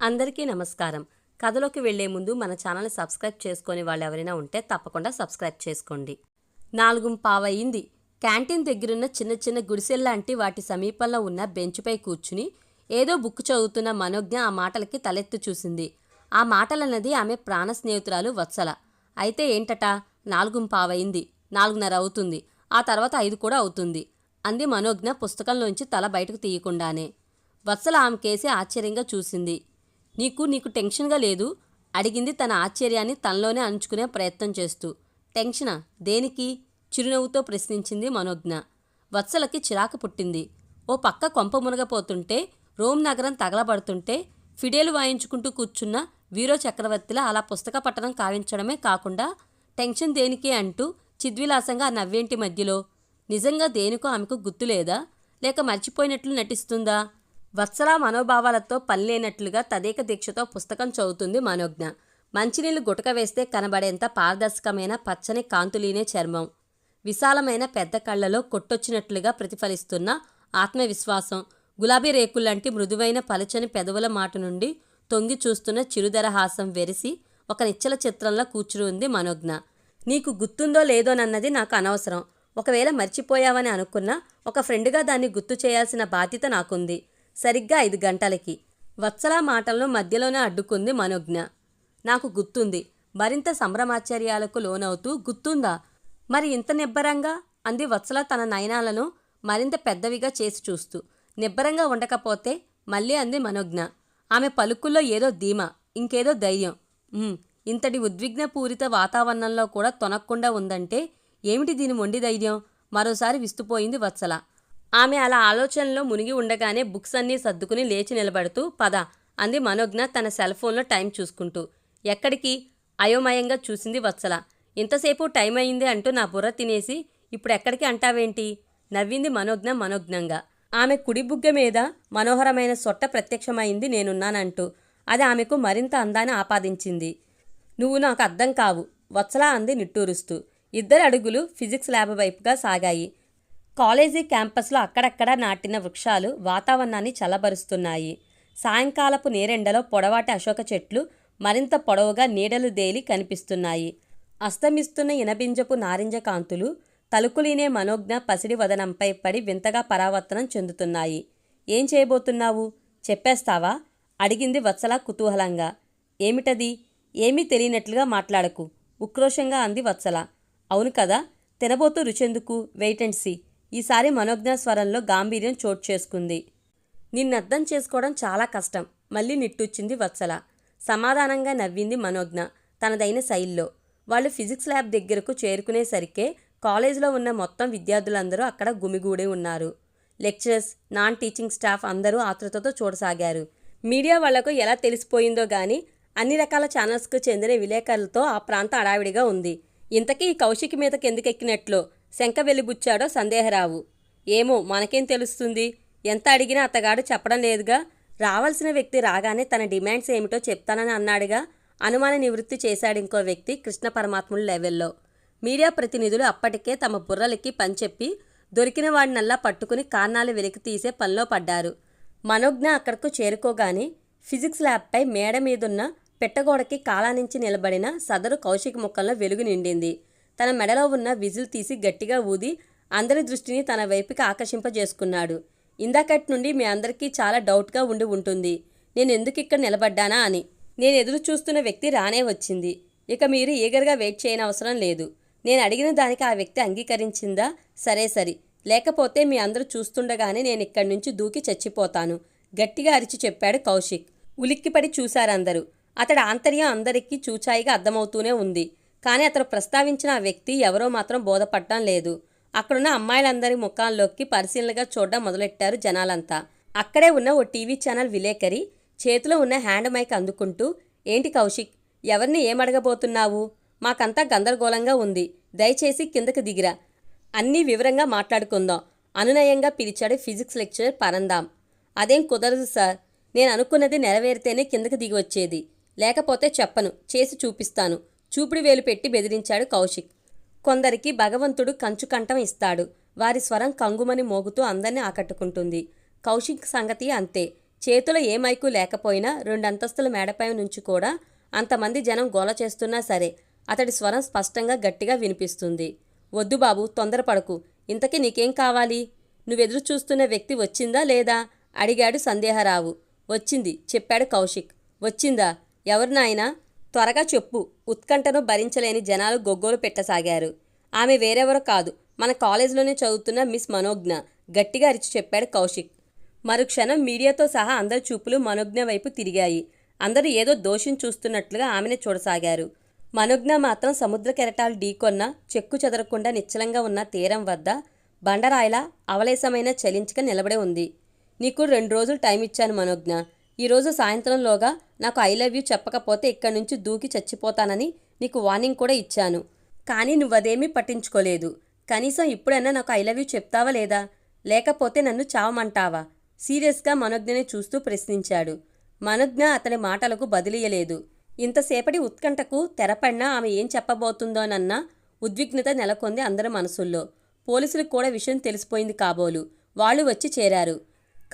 అందరికీ నమస్కారం. కథలోకి వెళ్ళే ముందు మన ఛానల్ని సబ్స్క్రైబ్ చేసుకునే వాళ్ళు ఎవరైనా ఉంటే తప్పకుండా సబ్స్క్రైబ్ చేసుకోండి. నాలుగు పావయింది. క్యాంటీన్ దగ్గరున్న చిన్న చిన్న గుడిసెల్లాంటి వాటి సమీపంలో ఉన్న బెంచ్పై కూర్చుని ఏదో బుక్ చదువుతున్న మనోజ్ఞ ఆ మాటలకి తలెత్తు చూసింది. ఆ మాటలన్నది ఆమె ప్రాణ స్నేహితురాలు వత్సల. అయితే ఏంటట? నాలుగు పావయింది. నాలుగున్నర అవుతుంది. ఆ తర్వాత ఐదు కూడా అవుతుంది. అంది మనోజ్ఞ పుస్తకంలోంచి తల బయటకు తీయకుండానే. వత్సల ఆమె కేసి ఆశ్చర్యంగా చూసింది. నీకు నీకు టెన్షన్గా లేదు? అడిగింది తన ఆశ్చర్యాన్ని తనలోనే అంచుకునే ప్రయత్నం చేస్తూ. టెన్షనా? దేనికి? చిరునవ్వుతో ప్రశ్నించింది మనోజ్ఞ. వత్సలకి చిరాకు పుట్టింది. ఓ పక్క కొంప మునగపోతుంటే రోమ్ నగరం తగలబడుతుంటే ఫిడేలు వాయించుకుంటూ కూర్చున్న వీరో చక్రవర్తిలా అలా పుస్తక పట్టణం కావించడమే కాకుండా టెన్షన్ దేనికే అంటూ చిద్విలాసంగా ఆ నవ్వేంటి మధ్యలో? నిజంగా దేనికో ఆమెకు గుర్తులేదా? లేక మర్చిపోయినట్లు నటిస్తుందా? వత్సల మనోభావాలతో పనిలేనట్లుగా తదేక దీక్షతో పుస్తకం చదువుతుంది మనోజ్ఞ. మంచినీళ్ళు గుటక వేస్తే కనబడేంత పారదర్శకమైన పచ్చని కాంతులీనే చర్మం. విశాలమైన పెద్ద కళ్ళలో కొట్టొచ్చినట్లుగా ప్రతిఫలిస్తున్న ఆత్మవిశ్వాసం. గులాబీ రేకుల్లాంటి మృదువైన పలచని పెదవుల మాట నుండి తొంగి చూస్తున్న చిరుదరహాసం వెరిసి ఒక నిచ్చల చిత్రంలో కూర్చుని ఉంది మనోజ్ఞ. నీకు గుర్తుందో లేదోనన్నది నాకు అనవసరం. ఒకవేళ మర్చిపోయావని అనుకున్నా ఒక ఫ్రెండ్గా దాన్ని గుర్తు చేయాల్సిన బాధ్యత నాకుంది. సరిగ్గా ఐదు గంటలకి. వత్సల మాటలను మధ్యలోనే అడ్డుకుంది మనోజ్ఞ. నాకు గుర్తుంది. మరింత సంభ్రమాశ్చర్యాలకు లోనవుతూ గుర్తుందా? మరి ఇంత నిబ్బరంగా? అంది వత్సల తన నయనాలను మరింత పెద్దవిగా చేసి చూస్తూ. నిబ్బరంగా ఉండకపోతే? మళ్ళీ అంది మనోజ్ఞ. ఆమె పలుకుల్లో ఏదో ధీమ ఇంకేదో ధైర్యం. ఇంతటి ఉద్విగ్నపూరిత వాతావరణంలో కూడా తొనక్కుండా ఉందంటే ఏమిటి దీని మొండి ధైర్యం? మరోసారి విస్తుపోయింది వత్సల. ఆమె అలా ఆలోచనలో మునిగి ఉండగానే బుక్స్ అన్నీ సర్దుకుని లేచి నిలబడుతూ పద అంది మనోజ్ఞ తన సెల్ ఫోన్లో టైం చూసుకుంటూ. ఎక్కడికి? అయోమయంగా చూసింది వత్సల. ఇంతసేపు టైం అయింది అంటూ నా బుర్ర తినేసి ఇప్పుడు ఎక్కడికి అంటావేంటి? నవ్వింది మనోజ్ఞ మనోజ్ఞంగా. ఆమె కుడి బుగ్గ మీద మనోహరమైన సొట్ట ప్రత్యక్షమైంది నేనున్నానంటూ అది ఆమెకు మరింత అందాన్ని ఆపాదించింది. నువ్వు నాకు అర్థం కావు వత్సలా అంది నిట్టూరుస్తూ. ఇద్దరు అడుగులు ఫిజిక్స్ ల్యాబ్ వైపుగా సాగాయి. కాలేజీ క్యాంపస్లో అక్కడక్కడ నాటిన వృక్షాలు వాతావరణాన్ని చల్లబరుస్తున్నాయి సాయంకాలపు నేరెండలో పొడవాటి అశోక చెట్లు మరింత పొడవుగా నీడలు దేలి కనిపిస్తున్నాయి. అస్తమిస్తున్న ఇనబింజపు నారింజ కాంతులు తలుకులీనే మనోజ్ఞ పసిడి వదనంపై పడి వింతగా పరావర్తనం చెందుతున్నాయి. ఏం చేయబోతున్నావు? చెప్పేస్తావా? అడిగింది వత్సల కుతూహలంగా. ఏమిటది? ఏమీ తెలియనట్లుగా మాట్లాడకు. ఉక్రోషంగా అంది వత్సల. అవును కదా? తినబోతూ రుచెందుకు? Wait and see. ఈసారి మనోజ్ఞ స్వరంలో గాంభీర్యం చోటు చేసుకుంది. నిన్నర్థం చేసుకోవడం చాలా కష్టం. మళ్ళీ నిట్టూచ్చింది వత్సల. సమాధానంగా నవ్వింది మనోజ్ఞ తనదైన శైలిలో. వాళ్ళు ఫిజిక్స్ ల్యాబ్ దగ్గరకు చేరుకునేసరికే కాలేజీలో ఉన్న మొత్తం విద్యార్థులందరూ అక్కడ గుమిగూడి ఉన్నారు. లెక్చరర్స్ నాన్ టీచింగ్ స్టాఫ్ అందరూ ఆతృతతో చూడసాగారు. మీడియా వాళ్ళకు ఎలా తెలిసిపోయిందో గాని అన్ని రకాల ఛానల్స్కు చెందిన విలేకరులతో ఆ ప్రాంతం అడావిడిగా ఉంది. ఇంతకీ ఈ కౌశిక్ మీదకి ఎందుకు ఎక్కినట్లు? శంక వెలిబుచ్చాడో సందేహరావు. ఏమో మనకేం తెలుస్తుంది? ఎంత అడిగినా అతగాడు చెప్పడం లేదుగా. రావాల్సిన వ్యక్తి రాగానే తన డిమాండ్స్ ఏమిటో చెప్తానని అన్నాడుగా. అనుమాన నివృత్తి చేశాడు ఇంకో వ్యక్తి కృష్ణ పరమాత్ముల లెవెల్లో. మీడియా ప్రతినిధులు అప్పటికే తమ బుర్రలకి పనిచెప్పి దొరికిన వాడినల్లా పట్టుకుని కారణాలు వెలికి తీసే పనిలో పడ్డారు. మనోజ్ఞ అక్కడకు చేరుకోగానే ఫిజిక్స్ ల్యాబ్పై మేడ మీదున్న పెట్టగోడకి కాలానించి నిలబడిన సదరు కౌశిక్ ముఖంలో వెలుగు నిండింది. తన మెడలో ఉన్న విజిల్ తీసి గట్టిగా ఊది అందరి దృష్టిని తన వైపుకి ఆకర్షింపజేసుకున్నాడు. ఇందాకటి నుండి మీ అందరికీ చాలా డౌట్గా ఉండి ఉంటుంది. నేను ఎందుకు ఇక్కడ నిలబడ్డానా అని. నేను ఎదురు చూస్తున్న వ్యక్తి రానే వచ్చింది. ఇక మీరు ఈగర్గా వెయిట్ చేయని అవసరం లేదు. నేను అడిగిన దానికి ఆ వ్యక్తి అంగీకరించిందా? సరే సరి. లేకపోతే మీ అందరూ చూస్తుండగానే నేను ఇక్కడి నుంచి దూకి చచ్చిపోతాను. గట్టిగా అరిచి చెప్పాడు కౌశిక్. ఉలిక్కిపడి చూశారందరూ. అతడి ఆంతర్యం అందరికీ చూచాయిగా అర్థమవుతూనే ఉంది. కానీ అతను ప్రస్తావించిన ఆ వ్యక్తి ఎవరో మాత్రం బోధపడటం లేదు. అక్కడున్న అమ్మాయిలందరి ముఖాల్లోకి పరిశీలనగా చూడడం మొదలెట్టారు జనాలంతా. అక్కడే ఉన్న ఓ టీవీ ఛానల్ విలేకరి చేతిలో ఉన్న హ్యాండ్ మైక్ అందుకుంటూ ఏంటి కౌశిక్ ఎవరిని ఏమడగబోతున్నావు? మాకంతా గందరగోళంగా ఉంది. దయచేసి కిందకి దిగిరా. అన్నీ వివరంగా మాట్లాడుకుందాం. అనునయంగా పిలిచాడు ఫిజిక్స్ లెక్చరర్ పరందాం. అదేం కుదరదు సార్. నేను అనుకున్నది నెరవేరితేనే కిందకి దిగి వచ్చేది లేకపోతే చెప్పను. చేసి చూపిస్తాను. చూపుడు వేలు పెట్టి బెదిరించాడు కౌశిక్. కొందరికి భగవంతుడు కంచుకంఠం ఇస్తాడు. వారి స్వరం కంగుమని మోగుతూ అందరినీ ఆకట్టుకుంటుంది. కౌశిక్ సంగతి అంతే. చేతిలో ఏ మైకు లేకపోయినా రెండంతస్తుల మేడపై నుంచి కూడా అంతమంది జనం గోల చేస్తున్నా సరే అతడి స్వరం స్పష్టంగా గట్టిగా వినిపిస్తుంది. వద్దు బాబు తొందరపడకు. ఇంతకీ నీకేం కావాలి? నువ్వెదురు చూస్తున్న వ్యక్తి వచ్చిందా లేదా? అడిగాడు సందేహరావు. వచ్చింది చెప్పాడు కౌశిక్. వచ్చిందా? ఎవరు నాయనా? త్వరగా చెప్పు. ఉత్కంఠను భరించలేని జనాలు గొగ్గోలు పెట్టసాగారు. ఆమె వేరెవరో కాదు. మన కాలేజీలోనే చదువుతున్న మిస్ మనోజ్ఞ. గట్టిగా అరిచి చెప్పాడు కౌశిక్. మరుక్షణం మీడియాతో సహా అందరి చూపులు మనోజ్ఞ వైపు తిరిగాయి. అందరూ ఏదో దోషం చూస్తున్నట్లుగా ఆమెను చూడసాగారు. మనోజ్ఞ మాత్రం సముద్ర కెరటాలు ఢీకొన్న చెక్కు చెదరకుండా నిశ్చలంగా ఉన్న తీరం వద్ద బండరాయిలా అవలేసమైన చలించక నిలబడే ఉంది. నీకు రెండు రోజులు టైం ఇచ్చాను మనోజ్ఞ ఈరోజు సాయంత్రంలోగా నాకు ఐ లవ్ యూ చెప్పకపోతే ఇక్కడి నుంచి దూకి చచ్చిపోతానని నీకు వార్నింగ్ కూడా ఇచ్చాను. కానీ నువ్వదేమీ పట్టించుకోలేదు. కనీసం ఇప్పుడైనా నాకు ఐ లవ్ యూ చెప్తావా లేదా? లేకపోతే నన్ను చావమంటావా? సీరియస్గా మనోజ్ఞని చూస్తూ ప్రశ్నించాడు. మనోజ్ఞ అతని మాటలకు బదిలీయలేదు. ఇంతసేపటి ఉత్కంఠకు తెరపడినా ఆమె ఏం చెప్పబోతుందోనన్న ఉద్విగ్నత నెలకొంది అందరి మనసుల్లో. పోలీసులకు కూడా విషయం తెలిసిపోయింది కాబోలు. వాళ్ళు వచ్చి చేరారు.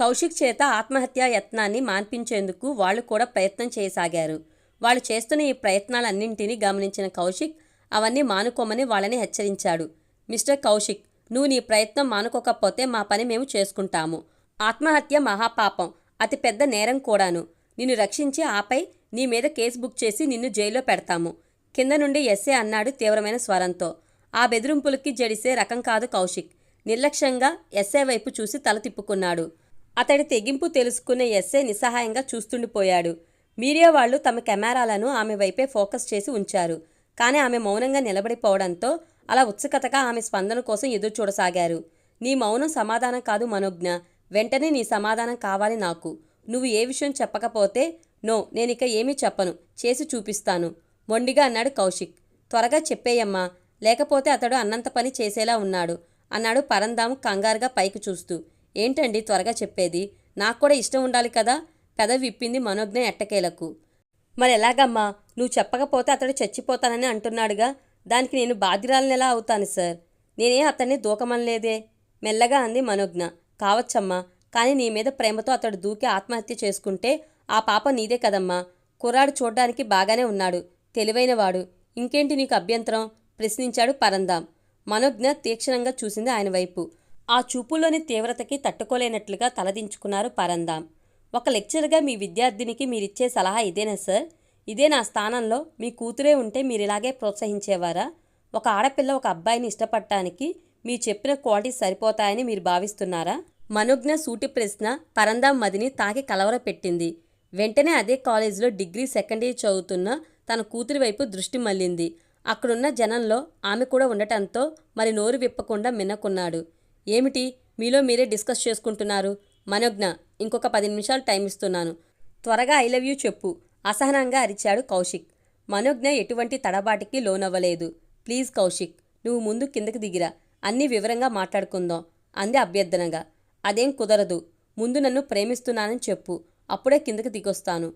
కౌశిక్ చేత ఆత్మహత్యా యత్నాన్ని మాన్పించేందుకు వాళ్ళు కూడా ప్రయత్నం చేయసాగారు. వాళ్ళు చేస్తున్న ఈ ప్రయత్నాలన్నింటినీ గమనించిన కౌశిక్ అవన్నీ మానుకోమని వాళ్ళని హెచ్చరించాడు. మిస్టర్ కౌశిక్ నువ్వు నీ ప్రయత్నం మానుకోకపోతే మా పని మేము చేసుకుంటాము. ఆత్మహత్య మహాపాపం అతి పెద్ద నేరం కూడాను. నిన్ను రక్షించి ఆపై నీ మీద కేసు బుక్ చేసి నిన్ను జైల్లో పెడతాము. కింద నుండి ఎస్ఏ అన్నాడు తీవ్రమైన స్వరంతో. ఆ బెదిరింపులకి జడిసే రకం కాదు కౌశిక్. నిర్లక్ష్యంగా ఎస్ఏ వైపు చూసి తల తిప్పుకున్నాడు. అతడి తెగింపు తెలుసుకున్న ఎస్ఏ నిస్సహాయంగా చూస్తుండిపోయాడు. మీడియా వాళ్ళు తమ కెమెరాలను ఆమె వైపే ఫోకస్ చేసి ఉంచారు. కానీ ఆమె మౌనంగా నిలబడిపోవడంతో అలా ఉత్సుకతగా ఆమె స్పందన కోసం ఎదురు చూడసాగారు నీ మౌనం సమాధానం కాదు మనోజ్ఞ. వెంటనే నీ సమాధానం కావాలి నాకు. నువ్వు ఏ విషయం చెప్పకపోతే నో నేనిక ఏమీ చెప్పను. చేసి చూపిస్తాను. మొండిగా అన్నాడు కౌశిక్. త్వరగా చెప్పేయమ్మా. లేకపోతే అతడు అన్నంత పని చేసేలా ఉన్నాడు. అన్నాడు పరందాము కంగారుగా పైకి చూస్తూ. ఏంటండి త్వరగా చెప్పేది? నాకు కూడా ఇష్టం ఉండాలి కదా? పెద విప్పింది మనోజ్ఞ ఎట్టకేలకు. మరి ఎలాగమ్మా? నువ్వు చెప్పకపోతే అతడు చచ్చిపోతానని అంటున్నాడుగా. దానికి నేను బాధ్యురాలని ఎలా అవుతాను సార్? నేనే అతన్ని దూకమనలేదే? మెల్లగా అంది మనోజ్ఞ. కావచ్చమ్మా. కానీ నీ మీద ప్రేమతో అతడు దూకి ఆత్మహత్య చేసుకుంటే ఆ పాప నీదే కదమ్మా. కుర్రాడు చూడ్డానికి బాగానే ఉన్నాడు. తెలివైనవాడు. ఇంకేంటి నీకు అభ్యంతరం? ప్రశ్నించాడు పరందాం. మనోజ్ఞ తీక్షణంగా చూసింది ఆయన వైపు. ఆ చూపులోని తీవ్రతకి తట్టుకోలేనట్లుగా తలదించుకున్నారు పరందాం. ఒక లెక్చర్గా మీ విద్యార్థినికి మీరిచ్చే సలహా ఇదేనా సార్? ఇదే నా స్థానంలో మీ కూతురే ఉంటే మీరు ఇలాగే ప్రోత్సహించేవారా? ఒక ఆడపిల్ల ఒక అబ్బాయిని ఇష్టపడటానికి మీ చెప్పిన క్వాలిటీ సరిపోతాయని మీరు భావిస్తున్నారా? మనోజ్ఞ సూటి ప్రశ్న పరందాం మదిని తాకి కలవరపెట్టింది వెంటనే అదే కాలేజీలో డిగ్రీ సెకండ్ ఇయర్ చదువుతున్న తన కూతురి వైపు దృష్టి మళ్ళింది. అక్కడున్న జనంలో ఆమె కూడా ఉండటంతో మరి నోరు విప్పకుండా మిన్నకున్నాడు ఏమిటి? మీలో మీరే డిస్కస్ చేసుకుంటున్నారు. మనోజ్ఞ ఇంకొక పది నిమిషాలు టైం ఇస్తున్నాను. త్వరగా ఐ లవ్ యూ చెప్పు. అసహనంగా అరిచాడు కౌశిక్. మనోజ్ఞ ఎటువంటి తడబాటికి లోనవ్వలేదు. ప్లీజ్ కౌశిక్ నువ్వు ముందు కిందకి దిగిరా. అన్నీ వివరంగా మాట్లాడుకుందాం అంది అభ్యర్థనగా. అదేం కుదరదు. ముందు నన్ను ప్రేమిస్తున్నానని చెప్పు. అప్పుడే కిందకి దిగొస్తాను.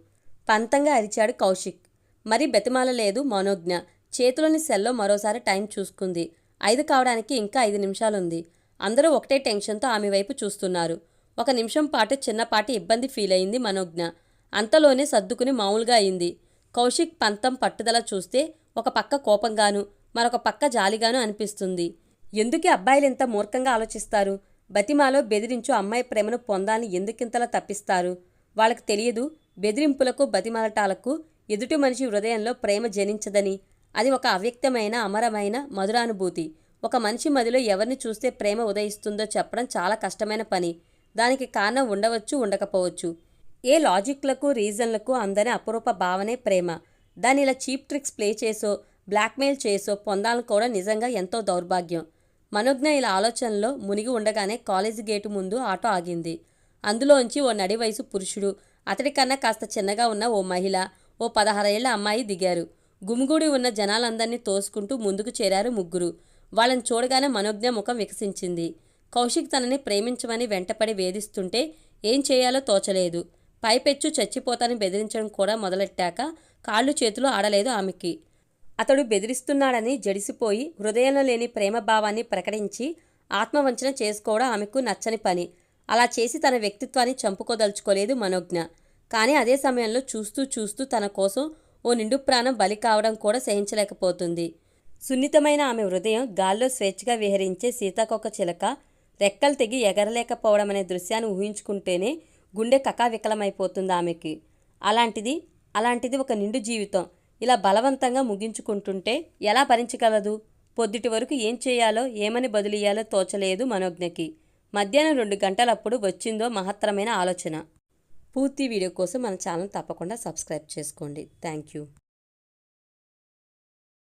పంతంగా అరిచాడు కౌశిక్. మరి బెతిమాలలేదు మనోజ్ఞ. చేతిలోని సెల్లో మరోసారి టైం చూసుకుంది. ఐదు కావడానికి ఇంకా ఐదు నిమిషాలుంది. అందరూ ఒకటే టెన్షన్తో ఆమె వైపు చూస్తున్నారు. ఒక నిమిషం పాటు చిన్నపాటి ఇబ్బంది ఫీల్ అయింది మనోజ్ఞ. అంతలోనే సర్దుకుని మామూలుగా అయింది. కౌశిక్ పంతం పట్టుదల చూస్తే ఒక పక్క కోపంగాను మరొక పక్క జాలిగాను అనిపిస్తుంది. ఎందుకే అబ్బాయిలు ఇంత మూర్ఖంగా ఆలోచిస్తారు? బతిమాలో బెదిరించు అమ్మాయి ప్రేమను పొందాలని ఎందుకింతలా తప్పిస్తారు? వాళ్ళకి తెలియదు బెదిరింపులకు బతిమాలటాలకు ఎదుటి మనిషి హృదయంలో ప్రేమ జనించదని. అది ఒక అవ్యక్తమైన అమరమైన మధురానుభూతి. ఒక మనిషి మదిలో ఎవరిని చూస్తే ప్రేమ ఉదయిస్తుందో చెప్పడం చాలా కష్టమైన పని. దానికి కారణం ఉండవచ్చు ఉండకపోవచ్చు. ఏ లాజిక్లకు రీజన్లకు అందని అపురూప భావనే ప్రేమ. దాని ఇలా చీప్ ట్రిక్స్ ప్లే చేసో బ్లాక్మెయిల్ చేసో పొందాలని కూడా నిజంగా ఎంతో దౌర్భాగ్యం. మనోజ్ఞ ఇలా ఆలోచనలో మునిగి ఉండగానే కాలేజీ గేటు ముందు ఆటో ఆగింది. అందులోంచి ఓ నడి వయసు పురుషుడు అతడికన్నా కాస్త చిన్నగా ఉన్న ఓ మహిళ ఓ పదహారేళ్ళ అమ్మాయి దిగారు. గుమిగూడి ఉన్న జనాలందరినీ తోసుకుంటూ ముందుకు చేరారు ముగ్గురు. వాళ్ళని చూడగానే మనోజ్ఞ ముఖం వికసించింది. కౌశిక్ తనని ప్రేమించమని వెంటపడి వేధిస్తుంటే ఏం చేయాలో తోచలేదు. పైపెచ్చు చచ్చిపోతానని బెదిరించడం కూడా మొదలెట్టాక కాళ్ళు చేతులు ఆడలేదు ఆమెకి. అతడు బెదిరిస్తున్నాడని జడిసిపోయి హృదయంలో లేని ప్రేమ భావాన్ని ప్రకటించి ఆత్మవంచన చేసుకోవడం ఆమెకు నచ్చని పని. అలా చేసి తన వ్యక్తిత్వాన్ని చంపుకోదలుచుకోలేదు మనోజ్ఞ. కానీ అదే సమయంలో చూస్తూ చూస్తూ తన కోసం ఓ నిండు ప్రాణం బలి కావడం కూడా సహించలేకపోతుంది. సున్నితమైన ఆమె హృదయం గాల్లో స్వేచ్ఛగా విహరించే సీతాకొక చిలక రెక్కలు తెగి ఎగరలేకపోవడం అనే దృశ్యాన్ని ఊహించుకుంటేనే గుండె కకావికలమైపోతుంది ఆమెకి. అలాంటిది అలాంటిది ఒక నిండు జీవితం. ఇలా బలవంతంగా ముగించుకుంటుంటే ఎలా భరించగలదు? పొద్దుటి వరకు ఏం చేయాలో ఏమని బదులియ్యాలో తోచలేదు మనోజ్ఞకి. మధ్యాహ్నం రెండు గంటలప్పుడు వచ్చిందో మహత్తరమైన ఆలోచన. పూర్తి వీడియో కోసం మన ఛానల్ తప్పకుండా సబ్స్క్రైబ్ చేసుకోండి. Thank you.